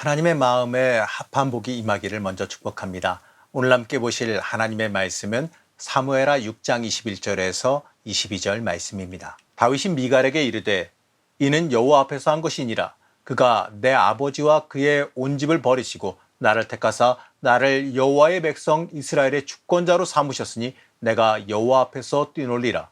하나님의 마음에 합한 복이 임하기를 먼저 축복합니다. 오늘 함께 보실 하나님의 말씀은 사무에라 6장 21절에서 22절 말씀입니다. 다윗이 미갈에게 이르되 이는 여호와 앞에서 한 것이니라 그가 내 아버지와 그의 온 집을 버리시고 나를 택하사 나를 여호와의 백성 이스라엘의 주권자로 삼으셨으니 내가 여호와 앞에서 뛰놀리라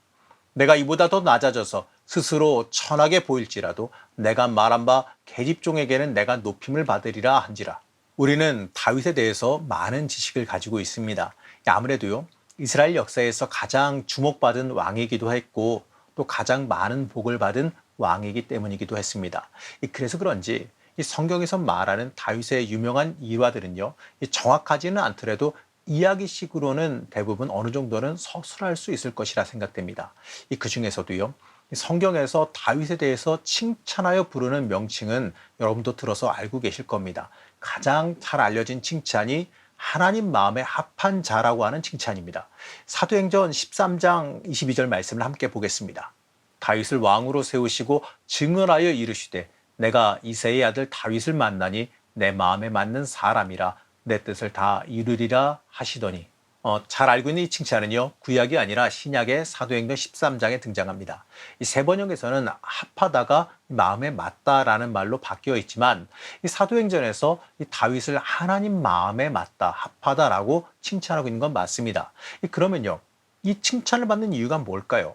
내가 이보다 더 낮아져서 스스로 천하게 보일지라도 내가 말한 바 계집종에게는 내가 높임을 받으리라 한지라. 우리는 다윗에 대해서 많은 지식을 가지고 있습니다. 아무래도요, 이스라엘 역사에서 가장 주목받은 왕이기도 했고 또 가장 많은 복을 받은 왕이기 때문이기도 했습니다. 그래서 그런지 이 성경에서 말하는 다윗의 유명한 일화들은요, 정확하지는 않더라도 이야기식으로는 대부분 어느 정도는 서술할 수 있을 것이라 생각됩니다. 그 중에서도요, 성경에서 다윗에 대해서 칭찬하여 부르는 명칭은 여러분도 들어서 알고 계실 겁니다. 가장 잘 알려진 칭찬이 하나님 마음에 합한 자라고 하는 칭찬입니다. 사도행전 13장 22절 말씀을 함께 보겠습니다. 다윗을 왕으로 세우시고 증언하여 이르시되 내가 이세의 아들 다윗을 만나니 내 마음에 맞는 사람이라 내 뜻을 다 이루리라 하시더니 어, 잘 알고 있는 이 칭찬은요 구약이 아니라 신약의 사도행전 13장에 등장합니다. 이 세 번역에서는 합하다가 마음에 맞다라는 말로 바뀌어 있지만 이 사도행전에서 이 다윗을 하나님 마음에 맞다 합하다라고 칭찬하고 있는 건 맞습니다. 이 그러면요 이 칭찬을 받는 이유가 뭘까요?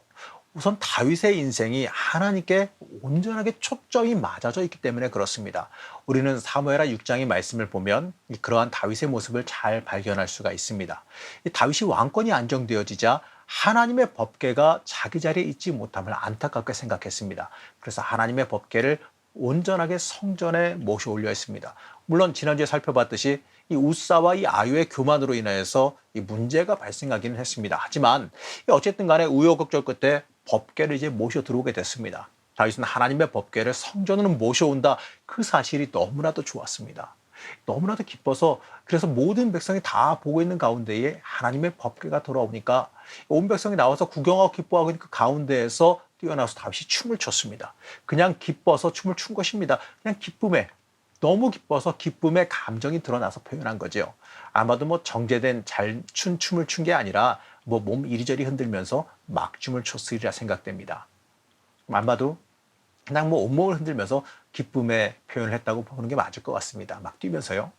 우선 다윗의 인생이 하나님께 온전하게 초점이 맞아져 있기 때문에 그렇습니다. 우리는 사무엘하 6장의 말씀을 보면 그러한 다윗의 모습을 잘 발견할 수가 있습니다. 다윗이 왕권이 안정되어지자 하나님의 법계가 자기 자리에 있지 못함을 안타깝게 생각했습니다. 그래서 하나님의 법계를 온전하게 성전에 모셔 올려 했습니다. 물론 지난주에 살펴봤듯이 이 우사와 이 아유의 교만으로 인하여서 이 문제가 발생하기는 했습니다. 하지만 어쨌든 간에 우여곡절 끝에 법궤를 이제 모셔 들어오게 됐습니다. 다윗은 하나님의 법궤를 성전으로 모셔온다. 그 사실이 너무나도 좋았습니다. 너무나도 기뻐서 그래서 모든 백성이 다 보고 있는 가운데에 하나님의 법궤가 돌아오니까 온 백성이 나와서 구경하고 기뻐하고 그 가운데에서 뛰어나서 다윗이 춤을 췄습니다. 그냥 기뻐서 춤을 춘 것입니다. 그냥 기쁨에 너무 기뻐서 기쁨의 감정이 드러나서 표현한 거죠. 아마도 뭐 정제된 잘 춘 춤을 춘 게 아니라 뭐 몸 이리저리 흔들면서 막 춤을 췄으리라 생각됩니다. 아마도 그냥 뭐 온몸을 흔들면서 기쁨의 표현을 했다고 보는 게 맞을 것 같습니다. 막 뛰면서요.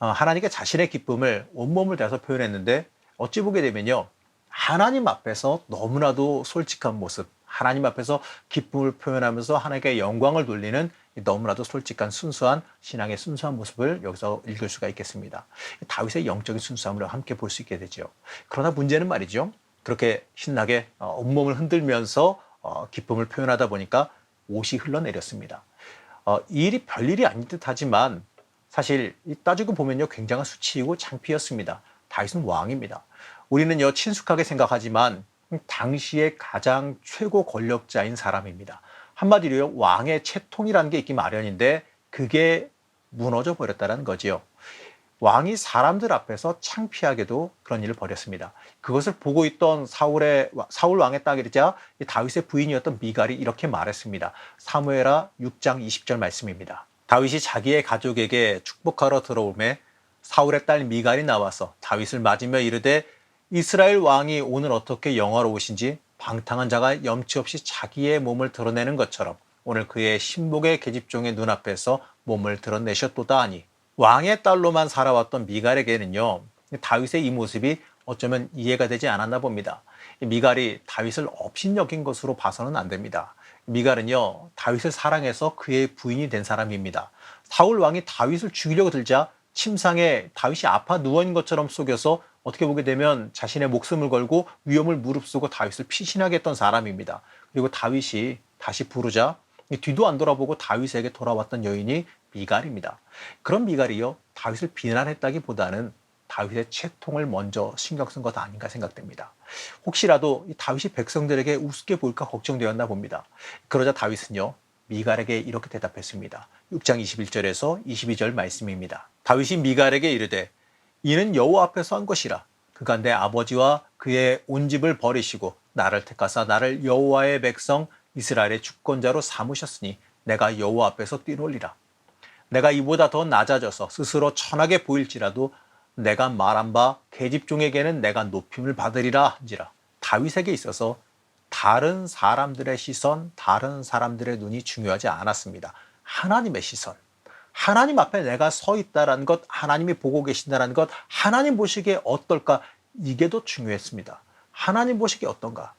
어, 하나님께 자신의 기쁨을 온몸을 다해서 표현했는데 어찌 보게 되면요. 하나님 앞에서 너무나도 솔직한 모습, 하나님 앞에서 기쁨을 표현하면서 하나님께 영광을 돌리는 너무나도 솔직한 순수한 신앙의 순수한 모습을 여기서 읽을 수가 있겠습니다. 다윗의 영적인 순수함을 함께 볼 수 있게 되죠. 그러나 문제는 말이죠. 그렇게 신나게 어, 온몸을 흔들면서 어, 기쁨을 표현하다 보니까 옷이 흘러내렸습니다. 어, 이 일이 별일이 아닌 듯 하지만 사실 따지고 보면요 굉장한 수치이고 창피였습니다. 다윗은 왕입니다. 우리는요 친숙하게 생각하지만 당시의 가장 최고 권력자인 사람입니다. 한마디로요 왕의 채통이라는 게 있기 마련인데 그게 무너져 버렸다는 거지요. 왕이 사람들 앞에서 창피하게도 그런 일을 벌였습니다. 그것을 보고 있던 사울의 사울 왕의 딸이자 다윗의 부인이었던 미갈이 이렇게 말했습니다. 사무엘하 6장 20절 말씀입니다. 다윗이 자기의 가족에게 축복하러 들어오매 사울의 딸 미갈이 나와서 다윗을 맞으며 이르되 이스라엘 왕이 오늘 어떻게 영화로우신지 방탕한 자가 염치 없이 자기의 몸을 드러내는 것처럼 오늘 그의 신복의 계집종의 눈앞에서 몸을 드러내셨도다 하니 왕의 딸로만 살아왔던 미갈에게는요 다윗의 이 모습이 어쩌면 이해가 되지 않았나 봅니다. 미갈이 다윗을 업신여긴 것으로 봐서는 안 됩니다. 미갈은요 다윗을 사랑해서 그의 부인이 된 사람입니다. 사울 왕이 다윗을 죽이려고 들자 침상에 다윗이 아파 누워 있는 것처럼 속여서 어떻게 보게 되면 자신의 목숨을 걸고 위험을 무릅쓰고 다윗을 피신하게 했던 사람입니다. 그리고 다윗이 다시 부르자 뒤도 안 돌아보고 다윗에게 돌아왔던 여인이 미갈입니다. 그런 미갈이요 다윗을 비난했다기보다는 다윗의 채통을 먼저 신경 쓴 것 아닌가 생각됩니다. 혹시라도 이 다윗이 백성들에게 우습게 보일까 걱정되었나 봅니다. 그러자 다윗은요 미갈에게 이렇게 대답했습니다. 6장 21절에서 22절 말씀입니다. 다윗이 미갈에게 이르되 이는 여호와 앞에서 한 것이라 그가 내 아버지와 그의 온 집을 버리시고 나를 택하사 나를 여호와의 백성 이스라엘의 주권자로 삼으셨으니 내가 여호와 앞에서 뛰놀리라. 내가 이보다 더 낮아져서 스스로 천하게 보일지라도 내가 말한 바 계집종에게는 내가 높임을 받으리라 한지라 다윗에게 있어서 다른 사람들의 시선, 다른 사람들의 눈이 중요하지 않았습니다. 하나님의 시선. 하나님 앞에 내가 서 있다라는 것, 하나님이 보고 계신다라는 것, 하나님 보시기에 어떨까? 이게 더 중요했습니다. 하나님 보시기에 어떤가?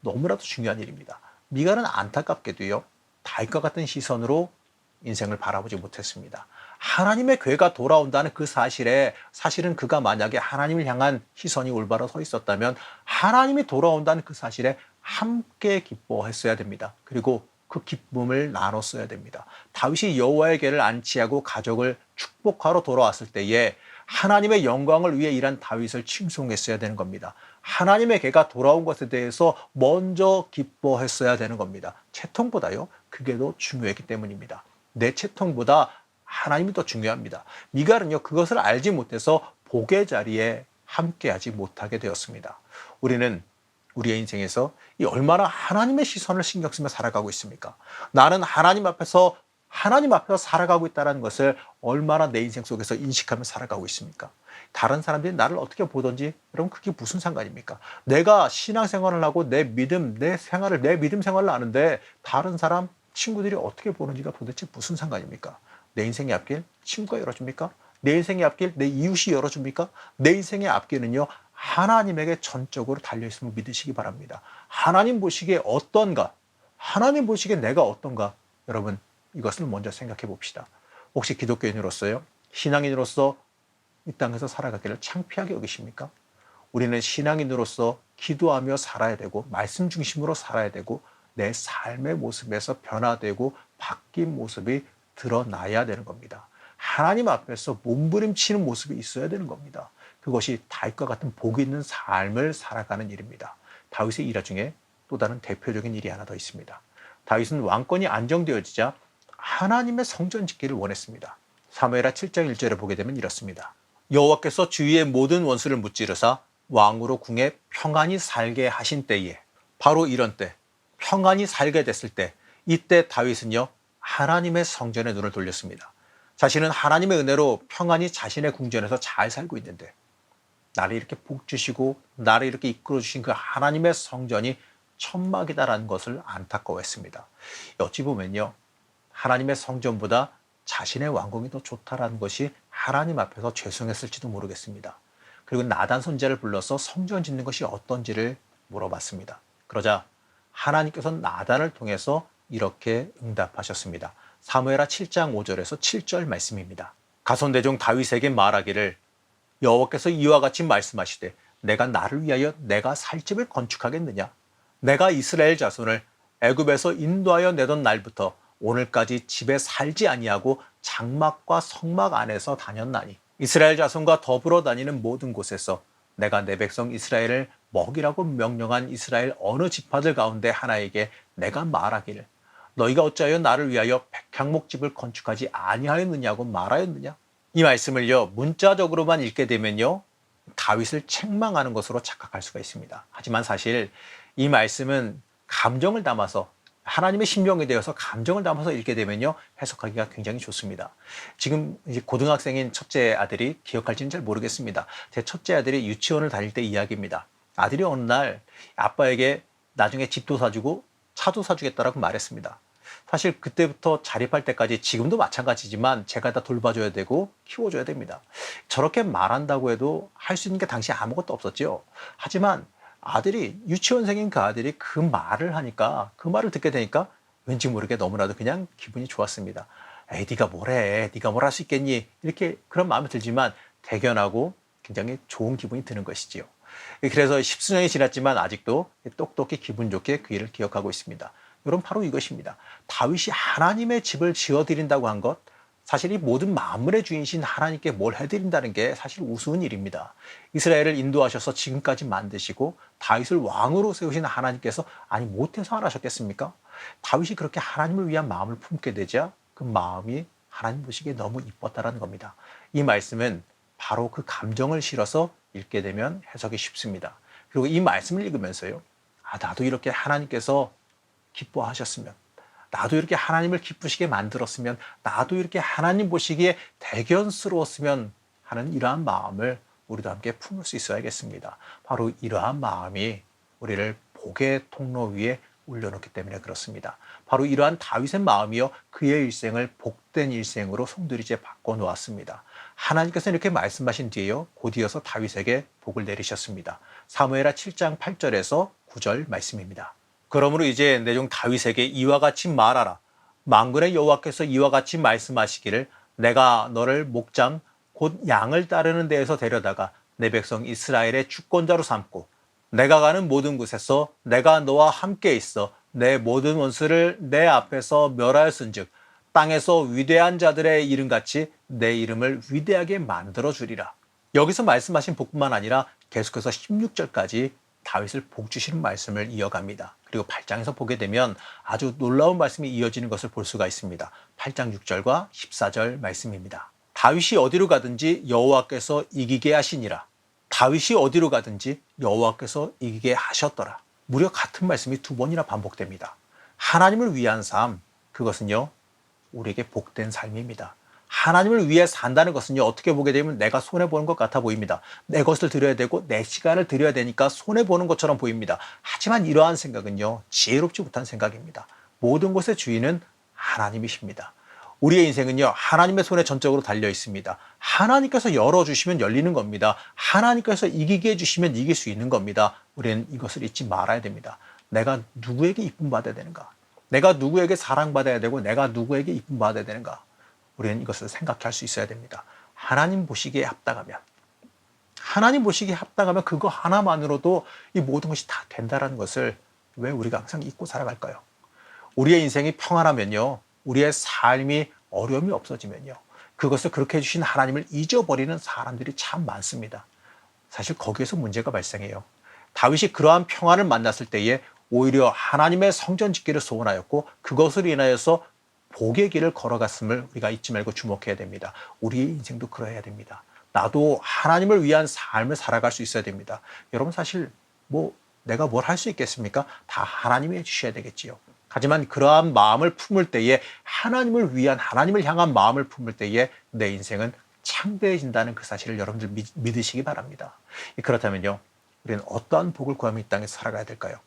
너무나도 중요한 일입니다. 미가는 안타깝게도요, 다윗과 같은 시선으로 인생을 바라보지 못했습니다. 하나님의 괴가 돌아온다는 그 사실에 사실은 그가 만약에 하나님을 향한 시선이 올바로 서 있었다면 하나님이 돌아온다는 그 사실에 함께 기뻐했어야 됩니다. 그리고 그 기쁨을 나눴어야 됩니다. 다윗이 여호와의 궤를 안치하고 가족을 축복하러 돌아왔을 때에 하나님의 영광을 위해 일한 다윗을 칭송했어야 되는 겁니다. 하나님의 궤가 돌아온 것에 대해서 먼저 기뻐했어야 되는 겁니다. 채통보다요. 그게 더 중요했기 때문입니다. 내 채통보다 하나님이 더 중요합니다. 미갈은요 그것을 알지 못해서 복의 자리에 함께하지 못하게 되었습니다. 우리는 우리의 인생에서 이 얼마나 하나님의 시선을 신경 쓰며 살아가고 있습니까? 나는 하나님 앞에서 하나님 앞에서 살아가고 있다는 것을 얼마나 내 인생 속에서 인식하며 살아가고 있습니까? 다른 사람들이 나를 어떻게 보든지 여러분 그게 무슨 상관입니까? 내가 신앙생활을 하고 내 믿음, 내 생활을 내 믿음 생활을 하는데 다른 사람 친구들이 어떻게 보는지가 도대체 무슨 상관입니까? 내 인생의 앞길 친구가 열어줍니까? 내 인생의 앞길 내 이웃이 열어줍니까? 내 인생의 앞길은요 하나님에게 전적으로 달려있음을 믿으시기 바랍니다. 하나님 보시기에 어떤가? 하나님 보시기에 내가 어떤가? 여러분 이것을 먼저 생각해 봅시다. 혹시 기독교인으로서요 신앙인으로서 이 땅에서 살아가기를 창피하게 여기십니까? 우리는 신앙인으로서 기도하며 살아야 되고 말씀 중심으로 살아야 되고 내 삶의 모습에서 변화되고 바뀐 모습이 드러나야 되는 겁니다. 하나님 앞에서 몸부림치는 모습이 있어야 되는 겁니다. 그것이 다윗과 같은 복 있는 삶을 살아가는 일입니다. 다윗의 일화 중에 또 다른 대표적인 일이 하나 더 있습니다. 다윗은 왕권이 안정되어지자 하나님의 성전 짓기를 원했습니다. 사무엘하 7장 1절에 보게 되면 이렇습니다. 여호와께서 주위의 모든 원수를 무찌르사 왕으로 궁에 평안히 살게 하신 때에 바로 이런 때 평안히 살게 됐을 때 이때 다윗은요 하나님의 성전에 눈을 돌렸습니다. 자신은 하나님의 은혜로 평안히 자신의 궁전에서 잘 살고 있는데 나를 이렇게 복 주시고 나를 이렇게 이끌어 주신 그 하나님의 성전이 천막이다라는 것을 안타까워했습니다. 어찌 보면요. 하나님의 성전보다 자신의 왕궁이 더 좋다라는 것이 하나님 앞에서 죄송했을지도 모르겠습니다. 그리고 나단 선자를 불러서 성전 짓는 것이 어떤지를 물어봤습니다. 그러자 하나님께서 나단을 통해서 이렇게 응답하셨습니다. 사무엘하 7장 5절에서 7절 말씀입니다. 가손대종 다윗에게 말하기를 여호와께서 이와 같이 말씀하시되 내가 나를 위하여 내가 살 집을 건축하겠느냐 내가 이스라엘 자손을 애굽에서 인도하여 내던 날부터 오늘까지 집에 살지 아니하고 장막과 성막 안에서 다녔나니 이스라엘 자손과 더불어 다니는 모든 곳에서 내가 내 백성 이스라엘을 먹이라고 명령한 이스라엘 어느 지파들 가운데 하나에게 내가 말하기를 너희가 어찌하여 나를 위하여 백향목 집을 건축하지 아니하였느냐고 말하였느냐? 이 말씀을요 문자적으로만 읽게 되면요 다윗을 책망하는 것으로 착각할 수가 있습니다. 하지만 사실 이 말씀은 감정을 담아서 하나님의 신명에 대해서 감정을 담아서 읽게 되면요 해석하기가 굉장히 좋습니다. 지금 이제 고등학생인 첫째 아들이 기억할지는 잘 모르겠습니다. 제 첫째 아들이 유치원을 다닐 때 이야기입니다. 아들이 어느 날 아빠에게 나중에 집도 사주고 차도 사주겠다라고 말했습니다. 사실 그때부터 자립할 때까지 지금도 마찬가지지만 제가 다 돌봐줘야 되고 키워줘야 됩니다. 저렇게 말한다고 해도 할 수 있는 게 당시 아무것도 없었죠. 하지만 아들이 유치원생인 그 아들이 그 말을 하니까 그 말을 듣게 되니까 왠지 모르게 너무나도 그냥 기분이 좋았습니다. 에이 네가 뭐래 네가 뭘 할 수 있겠니 이렇게 그런 마음이 들지만 대견하고 굉장히 좋은 기분이 드는 것이지요. 그래서 십수년이 지났지만 아직도 똑똑히 기분 좋게 그 일을 기억하고 있습니다. 여러분 바로 이것입니다. 다윗이 하나님의 집을 지어드린다고 한 것, 사실 이 모든 만물의 주인신 하나님께 뭘 해드린다는 게 사실 우스운 일입니다. 이스라엘을 인도하셔서 지금까지 만드시고 다윗을 왕으로 세우신 하나님께서 아니 못해서 안 하셨겠습니까? 다윗이 그렇게 하나님을 위한 마음을 품게 되자 그 마음이 하나님 보시기에 너무 이뻤다라는 겁니다. 이 말씀은 바로 그 감정을 실어서 읽게 되면 해석이 쉽습니다. 그리고 이 말씀을 읽으면서요. 아, 나도 이렇게 하나님께서 기뻐하셨으면 나도 이렇게 하나님을 기쁘시게 만들었으면 나도 이렇게 하나님 보시기에 대견스러웠으면 하는 이러한 마음을 우리도 함께 품을 수 있어야겠습니다. 바로 이러한 마음이 우리를 복의 통로 위에 올려놓기 때문에 그렇습니다. 바로 이러한 다윗의 마음이요 그의 일생을 복된 일생으로 송두리째 바꿔 놓았습니다. 하나님께서 이렇게 말씀하신 뒤에요 곧이어서 다윗에게 복을 내리셨습니다. 사무엘하 7장 8절에서 9절 말씀입니다. 그러므로 이제 내 종 다윗에게 이와 같이 말하라. 만군의 여호와께서 이와 같이 말씀하시기를 내가 너를 목장 곧 양을 따르는 데에서 데려다가 내 백성 이스라엘의 주권자로 삼고 내가 가는 모든 곳에서 내가 너와 함께 있어 내 모든 원수를 내 앞에서 멸하였은즉 땅에서 위대한 자들의 이름같이 내 이름을 위대하게 만들어 주리라. 여기서 말씀하신 복뿐만 아니라 계속해서 16절까지 다윗을 복 주시는 말씀을 이어갑니다. 그리고 8장에서 보게 되면 아주 놀라운 말씀이 이어지는 것을 볼 수가 있습니다. 8장 6절과 14절 말씀입니다. 다윗이 어디로 가든지 여호와께서 이기게 하시니라. 다윗이 어디로 가든지 여호와께서 이기게 하셨더라. 무려 같은 말씀이 두 번이나 반복됩니다. 하나님을 위한 삶, 그것은요, 우리에게 복된 삶입니다. 하나님을 위해 산다는 것은요, 어떻게 보게 되면 내가 손해보는 것 같아 보입니다. 내 것을 드려야 되고, 내 시간을 드려야 되니까 손해보는 것처럼 보입니다. 하지만 이러한 생각은요, 지혜롭지 못한 생각입니다. 모든 것의 주인은 하나님이십니다. 우리의 인생은요, 하나님의 손에 전적으로 달려 있습니다. 하나님께서 열어주시면 열리는 겁니다. 하나님께서 이기게 해주시면 이길 수 있는 겁니다. 우리는 이것을 잊지 말아야 됩니다. 내가 누구에게 이쁨 받아야 되는가? 내가 누구에게 사랑받아야 되고, 내가 누구에게 이쁨 받아야 되는가? 우리는 이것을 생각할 수 있어야 됩니다. 하나님 보시기에 합당하면, 하나님 보시기에 합당하면 그거 하나만으로도 이 모든 것이 다 된다라는 것을 왜 우리가 항상 잊고 살아갈까요? 우리의 인생이 평안하면요, 우리의 삶이 어려움이 없어지면요. 그것을 그렇게 해주신 하나님을 잊어버리는 사람들이 참 많습니다. 사실 거기에서 문제가 발생해요. 다윗이 그러한 평안을 만났을 때에 오히려 하나님의 성전 짓기를 소원하였고 그것을 인하여서 복의 길을 걸어갔음을 우리가 잊지 말고 주목해야 됩니다. 우리의 인생도 그러해야 됩니다. 나도 하나님을 위한 삶을 살아갈 수 있어야 됩니다. 여러분 사실 뭐 내가 뭘 할 수 있겠습니까? 다 하나님이 해주셔야 되겠지요. 하지만 그러한 마음을 품을 때에 하나님을 위한 하나님을 향한 마음을 품을 때에 내 인생은 창대해진다는 그 사실을 여러분들 믿, 으시기 바랍니다. 그렇다면요, 우리는 어떠한 복을 구하며 이 땅에서 살아가야 될까요?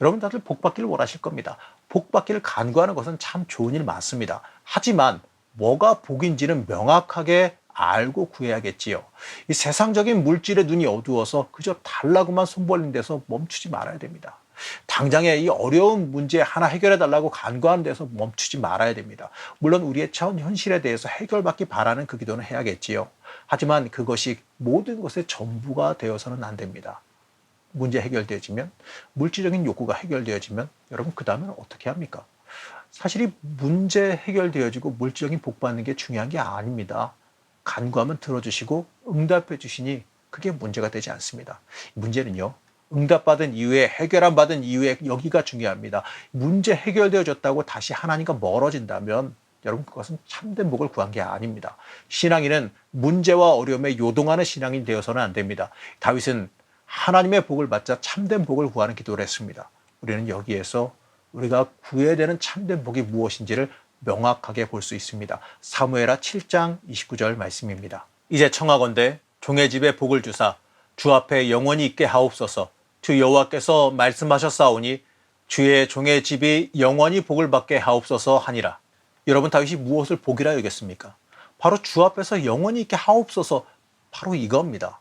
여러분 다들 복 받기를 원하실 겁니다. 복 받기를 간구하는 것은 참 좋은 일 맞습니다. 하지만 뭐가 복인지는 명확하게 알고 구해야겠지요. 이 세상적인 물질의 눈이 어두워서 그저 달라고만 손 벌린 데서 멈추지 말아야 됩니다. 당장에 이 어려운 문제 하나 해결해 달라고 간구하는 데서 멈추지 말아야 됩니다. 물론 우리의 처한 현실에 대해서 해결받기 바라는 그 기도는 해야겠지요. 하지만 그것이 모든 것의 전부가 되어서는 안 됩니다. 문제 해결되어지면 물질적인 욕구가 해결되어지면 여러분 그 다음에는 어떻게 합니까? 사실 이 문제 해결되어지고 물질적인 복 받는 게 중요한 게 아닙니다. 간구하면 들어주시고 응답해 주시니 그게 문제가 되지 않습니다. 문제는요. 응답받은 이후에 해결안 받은 이후에 여기가 중요합니다. 문제 해결되어졌다고 다시 하나님과 멀어진다면 여러분 그것은 참된 복을 구한 게 아닙니다. 신앙인은 문제와 어려움에 요동하는 신앙인 되어서는 안 됩니다. 다윗은 하나님의 복을 받자 참된 복을 구하는 기도를 했습니다. 우리는 여기에서 우리가 구해야 되는 참된 복이 무엇인지를 명확하게 볼 수 있습니다. 사무에라 7장 29절 말씀입니다. 이제 청하건대 종의 집에 복을 주사 주 앞에 영원히 있게 하옵소서 주 여호와께서 말씀하셨사오니 주의 종의 집이 영원히 복을 받게 하옵소서 하니라. 여러분 다윗이 무엇을 복이라 여겼습니까? 바로 주 앞에서 영원히 있게 하옵소서 바로 이겁니다.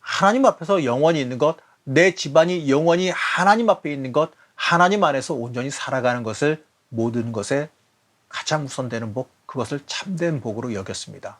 하나님 앞에서 영원히 있는 것, 내 집안이 영원히 하나님 앞에 있는 것, 하나님 안에서 온전히 살아가는 것을 모든 것에 가장 우선되는 복, 그것을 참된 복으로 여겼습니다.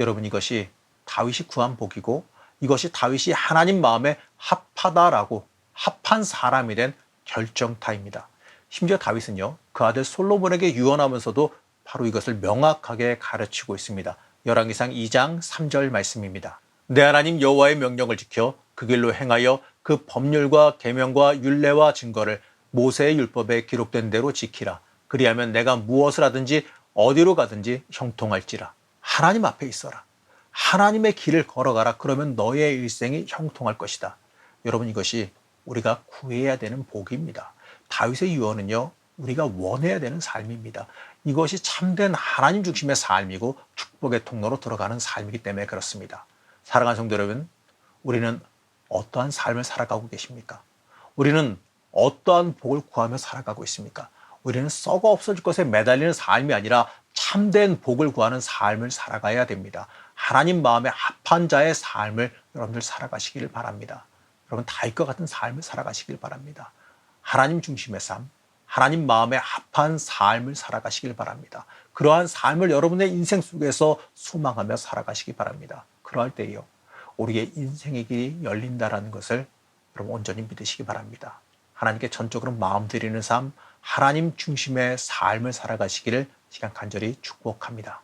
여러분 이것이 다윗이 구한 복이고 이것이 다윗이 하나님 마음에 합하다라고 합한 사람이 된 결정타입니다. 심지어 다윗은요, 그 아들 솔로몬에게 유언하면서도 바로 이것을 명확하게 가르치고 있습니다. 열왕기상 2장 3절 말씀입니다. 내 하나님 여호와의 명령을 지켜 그 길로 행하여 그 법률과 계명과 율례와 증거를 모세의 율법에 기록된 대로 지키라. 그리하면 내가 무엇을 하든지 어디로 가든지 형통할지라. 하나님 앞에 있어라. 하나님의 길을 걸어가라. 그러면 너의 일생이 형통할 것이다. 여러분 이것이 우리가 구해야 되는 복입니다. 다윗의 유언은요. 우리가 원해야 되는 삶입니다. 이것이 참된 하나님 중심의 삶이고 축복의 통로로 들어가는 삶이기 때문에 그렇습니다. 사랑하는 성도 여러분, 우리는 어떠한 삶을 살아가고 계십니까? 우리는 어떠한 복을 구하며 살아가고 있습니까? 우리는 썩어 없어질 것에 매달리는 삶이 아니라 참된 복을 구하는 삶을 살아가야 됩니다. 하나님 마음에 합한 자의 삶을 여러분들 살아가시기를 바랍니다. 여러분 다윗과 같은 삶을 살아가시길 바랍니다. 하나님 중심의 삶, 하나님 마음에 합한 삶을 살아가시길 바랍니다. 그러한 삶을 여러분의 인생 속에서 소망하며 살아가시기 바랍니다. 그러할 때요, 우리의 인생의 길이 열린다라는 것을 여러분 온전히 믿으시기 바랍니다. 하나님께 전적으로 마음 드리는 삶, 하나님 중심의 삶을 살아가시기를 시간 간절히 축복합니다.